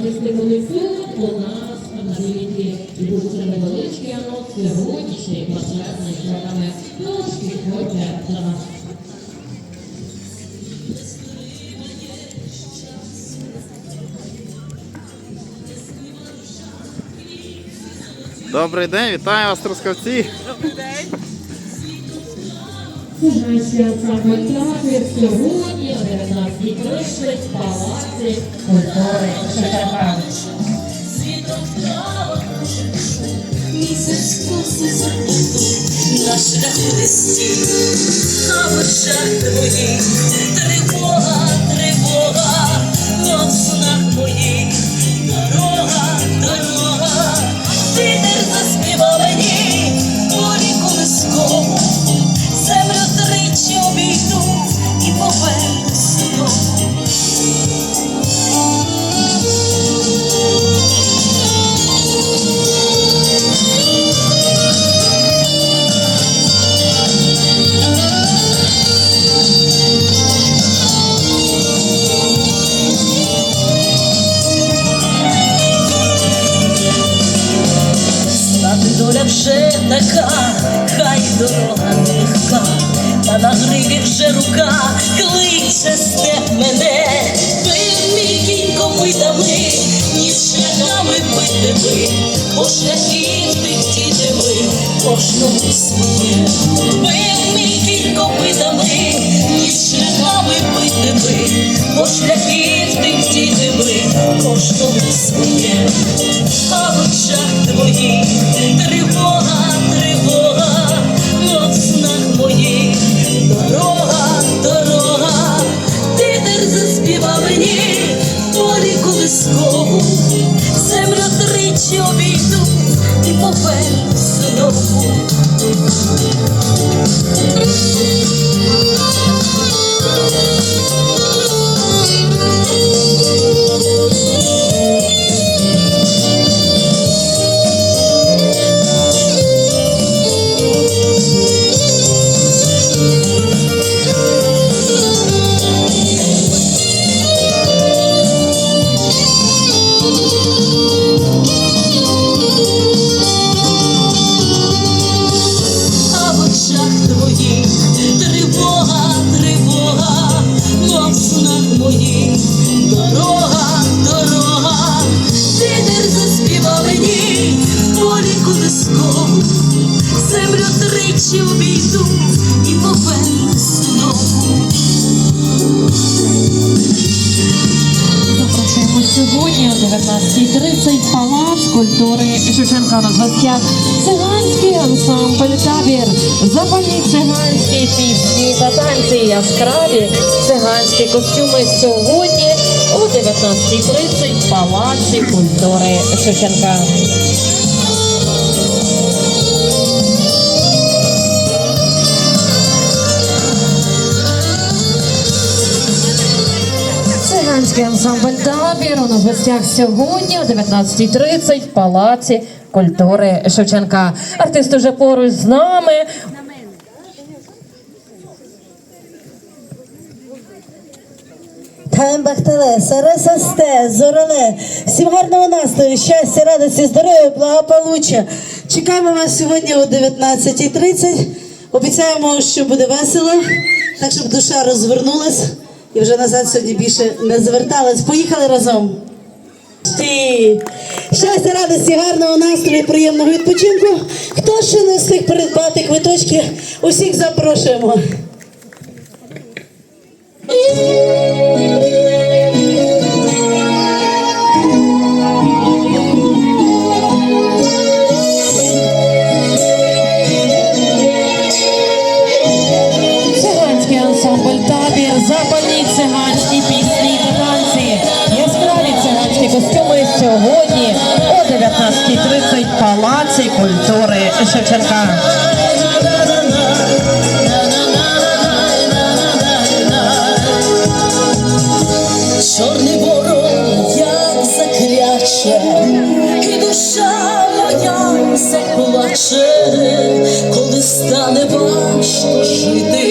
Були тут, у нас на звіті і це невеличкий анонс сьогоднішньої концертної програми. Тож підходьте до нас. Добрий день, вітаю вас, трускавці. Ансамбль театрів сьогодні о 19.30 в Палаці культури Шевченка. Місяць коси забуду на шляху вже така, хай дорога нелегка, та на гриві вже рука кличе степ мене, ви мій кінь копитами, ніж шляхами бити ви, по шляхів тихтіти ви, кожному своє, ви мій кінь копитами, ніж шляхами бити ви, по шляхів тихтіти ви, кожному тричі обійду і повернусь знову. а тричі обійду і. Запрошуємо сьогодні о 19.30 Палац культури Шевченка на. Циганський ансамбль табір. Запальні циганські пісні та яскраві. Циганські костюми сьогодні о 19.30 в Палаці культури Шевченка. Циганський ансамбль табір у нас гостях сьогодні о 19.30 в Палаці культури Шевченка. Артист уже поруч з нами. Бахтале, Сарасасте, Зорале, всім гарного настрою, щастя, радості, здоров'я, благополуччя. Чекаємо вас сьогодні о 19.30. Обіцяємо, що буде весело, так щоб душа розвернулась і вже назад сьогодні більше не зверталась. Поїхали разом. Щастя, радості, гарного настрою, приємного відпочинку. Хто ще не встиг придбати квиточки, усіх запрошуємо. що ми сьогодні о 19.30 в палаці культури Шевченка. Чорний ворон як закряче, і душа моя плаче, коли стане важко жити.